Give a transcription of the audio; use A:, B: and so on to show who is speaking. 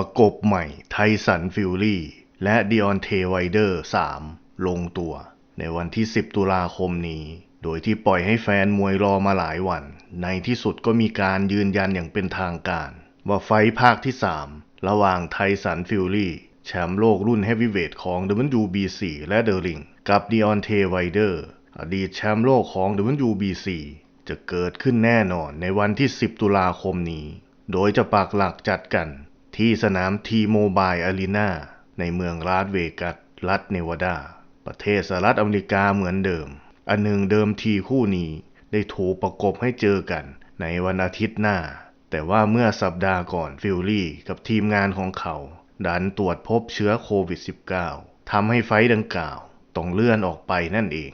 A: ประกบใหม่ไทสันฟิลลี่และดิออนเทไวเดอร์ 3 ลงตัว ในวันที่ 10 ตุลาคมนี้ โดยที่ปล่อยให้แฟนมวยรอมาหลายวัน ในที่สุดก็มีการยืนยันอย่างเป็นทางการ ว่าไฟภาคที่ 3 ระหว่างไทสันฟิลลี่แชมป์โลกรุ่นเฮฟวีเวทของ WBC และเดอริงกับดิออนเทไวเดอร์อดีตแชมป์โลกของ WBC จะเกิดขึ้นแน่นอนในวันที่ 10 ตุลาคมนี้ โดยจะปักหลักจัดกัน ที่สนามทีโมบายอารีนาในเมืองลาสเวกัส รัฐเนวาดา ประเทศสหรัฐอเมริกาเหมือนเดิม อันหนึ่งเดิมทีคู่นี้ได้ถูกประกบให้เจอกันในวันอาทิตย์หน้า แต่ว่าเมื่อสัปดาห์ก่อนฟิลลี่กับทีมงานของเขา ดันตรวจพบเชื้อโควิด -19 ทำให้ไฟดังกล่าวต้องเลื่อนออกไปนั่นเอง